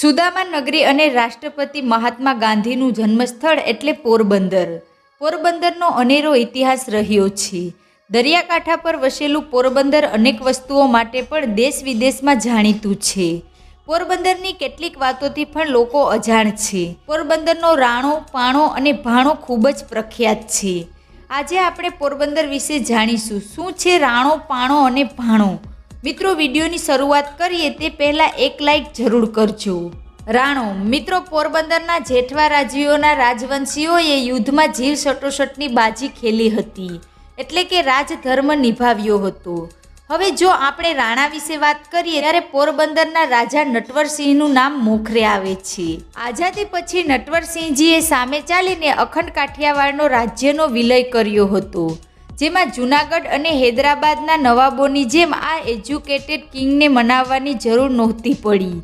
સુદામા નગરી અને રાષ્ટ્રપતિ મહાત્મા ગાંધીનું જન્મસ્થળ એટલે પોરબંદર. પોરબંદરનો અનેરો ઇતિહાસ રહ્યો છે. દરિયાકાંઠા પર વસેલું પોરબંદર અનેક વસ્તુઓ માટે પણ દેશ વિદેશમાં જાણીતું છે. પોરબંદરની કેટલીક વાતોથી પણ લોકો અજાણ છે. પોરબંદરનો રાણો, પાણો અને ભાણો ખૂબ જ પ્રખ્યાત છે. આજે આપણે પોરબંદર વિશે જાણીશું. શું છે રાણો, પાણો અને ભાણો? મિત્રો, વિડીયોની શરૂઆત કરીએ તે પહેલાં એક લાઇક જરૂર કરજો. રાણો, મિત્રો, પોરબંદરના જેઠવા રાજ્યોના રાજવંશીઓએ યુદ્ધમાં જીવ સટોસટની બાજી ખેલી હતી, એટલે કે રાજધર્મ નિભાવ્યો હતો. હવે જો આપણે રાણા વિશે વાત કરીએ, ત્યારે પોરબંદરના રાજા નટવરસિંહનું નામ મોખરે આવે છે. આઝાદી પછી નટવરસિંહજીએ સામે ચાલીને અખંડ કાઠિયાવાડનો રાજ્યનો વિલય કર્યો હતો. જેમાં જૂનાગઢ અને હૈદરાબાદના નવાબોની જેમ આ એજ્યુકેટેડ કિંગને મનાવવાની જરૂર નહોતી પડી.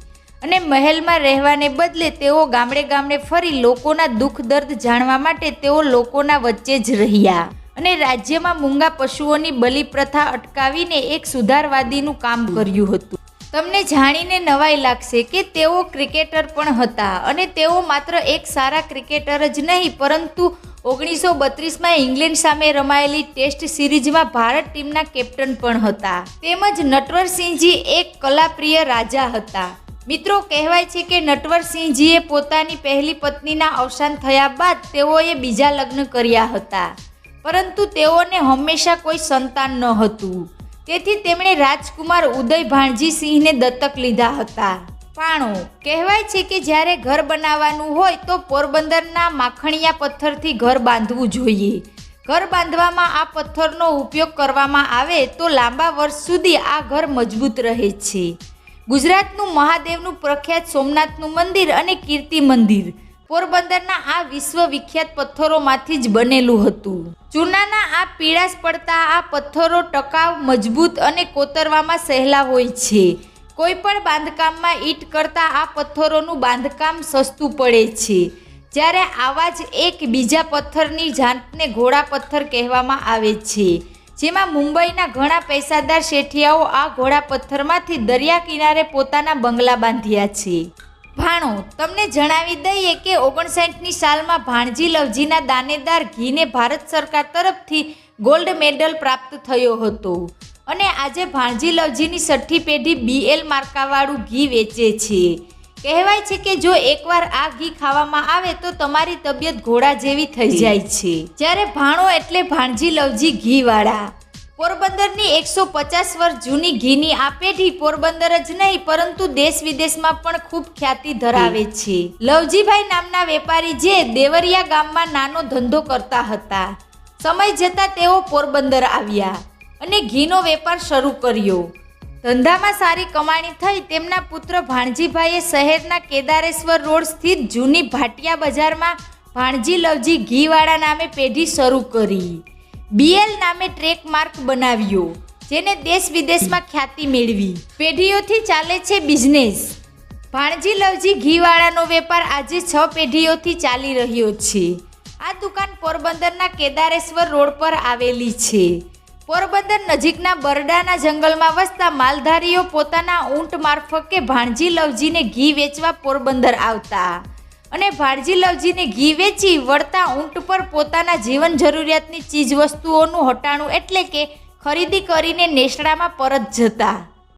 અને મહેલમાં રહેવાને બદલે તેઓ ગામડે ગામડે ફરી લોકોના દુઃખ દર્દ જાણવા માટે તેઓ લોકોના વચ્ચે જ રહ્યા. અને રાજ્યમાં મૂંગા પશુઓની બલિ પ્રથા અટકાવીને એક સુધારવાદીનું કામ કર્યું હતું. તમને જાણીને નવાઈ લાગશે કે તેઓ ક્રિકેટર પણ હતા અને તેઓ માત્ર એક સારા ક્રિકેટર જ નહીં, પરંતુ ઓગણીસો બત્રીસમાં ઇંગ્લેન્ડ સામે રમાયેલી ટેસ્ટ સિરીઝમાં ભારત ટીમના કેપ્ટન પણ હતા. તેમજ નટવરસિંહજી એક કલાપ્રિય રાજા હતા. મિત્રો, કહેવાય છે કે નટવરસિંહજીએ પોતાની પહેલી પત્નીના અવસાન થયા બાદ તેઓએ બીજા લગ્ન કર્યા હતા. પરંતુ તેઓને હંમેશા કોઈ સંતાન ન હતું તેથી તેમણે રાજકુમાર ઉદય ભાણજી સિંહને દત્તક લીધા હતા. પાણો. કહેવાય છે કે જ્યારે ઘર બનાવવાનું હોય તો પોરબંદરના માખણિયા પથ્થરથી ઘર બાંધવું જોઈએ. ઘર બાંધવામાં આ પથ્થરનો ઉપયોગ કરવામાં આવે તો લાંબા વર્ષ સુધી આ ઘર મજબૂત રહે છે. ગુજરાતનું મહાદેવનું પ્રખ્યાત સોમનાથનું મંદિર અને કીર્તિ મંદિર પોરબંદરના આ વિશ્વ વિખ્યાત પથ્થરોમાંથી જ બનેલું હતું. ચૂનાના આ પીળાશ પડતા આ પથ્થરો ટકાઉ, મજબૂત અને કોતરવામાં સહેલા હોય છે. કોઈ પણ બાંધકામમાં ઈંટ કરતાં આ પથ્થરોનું બાંધકામ સસ્તું પડે છે. જ્યારે આવા જ એક બીજા પથ્થરની જાતને ઘોડા પથ્થર કહેવામાં આવે છે. જેમાં મુંબઈના ઘણા પૈસાદાર શેઠિયાઓ આ ઘોડા પથ્થરમાંથી દરિયા કિનારે પોતાના બંગલા બાંધ્યા છે. ભાણો, તમને જણાવી દઈએ કે ઓગણસાઠની સાલમાં ભાણજી લવજીના દાનેદાર ઘીને ભારત સરકાર તરફથી ગોલ્ડ મેડલ પ્રાપ્ત થયો હતો. અને આજે ભાણજી લવજીની છઠ્ઠી પેઢી બીએલ માર્કાવાળું ઘી વેચે છે. કહેવાય છે કે જો એકવાર આ ઘી ખાવામાં આવે તો તમારી તબિયત ઘોડા જેવી થઈ જાય છે. જ્યારે ભાણો એટલે ભાણજી લવજી ઘીવાળા. પોરબંદરની એકસો પચાસ વર્ષ જૂની ઘીની આ પેઢી પોરબંદર જ નહીં, પરંતુ દેશ વિદેશમાં પણ ખૂબ ખ્યાતિ ધરાવે છે. લવજીભાઈ નામના વેપારી જે દેવરિયા ગામમાં નાનો ધંધો કરતા હતા. સમય જતાં તેઓ પોરબંદર આવ્યા. અને ઘીનો વેપાર શરૂ કર્યો. ધંધામાં સારી કમાણી થઈ તેમના પુત્ર ભાણજીભાઈએ શહેરના કેદારેશ્વર રોડ સ્થિત જૂની ભાટિયા બજારમાં ભાણજી લવજી ઘીવાળા નામે પેઢી શરૂ કરી. બીએલ નામે ટ્રેક માર્ક બનાવ્યો, જેને દેશ વિદેશમાં ખ્યાતિ મેળવી. પેઢીઓથી ચાલે છે બિઝનેસ. ભાણજી લવજી ઘીવાળાનો વેપાર આજે છ પેઢીઓથી ચાલી રહ્યો છે. આ દુકાન પોરબંદરના કેદારેશ્વર રોડ પર આવેલી છે. પોરબંદર નજીકના બરડાના જંગલમાં વસતા માલધારીઓ પોતાના ઊંટ મારફકે ભાણજી લવજીને ઘી વેચવા પોરબંદર આવતા. અને ભાણજી લવજીને ઘી વેચી વળતા ઊંટ પર પોતાના જીવન જરૂરિયાતની ચીજ વસ્તુઓનું હટાણું એટલે કે ખરીદી કરીને નેસડામાં પરત જતા.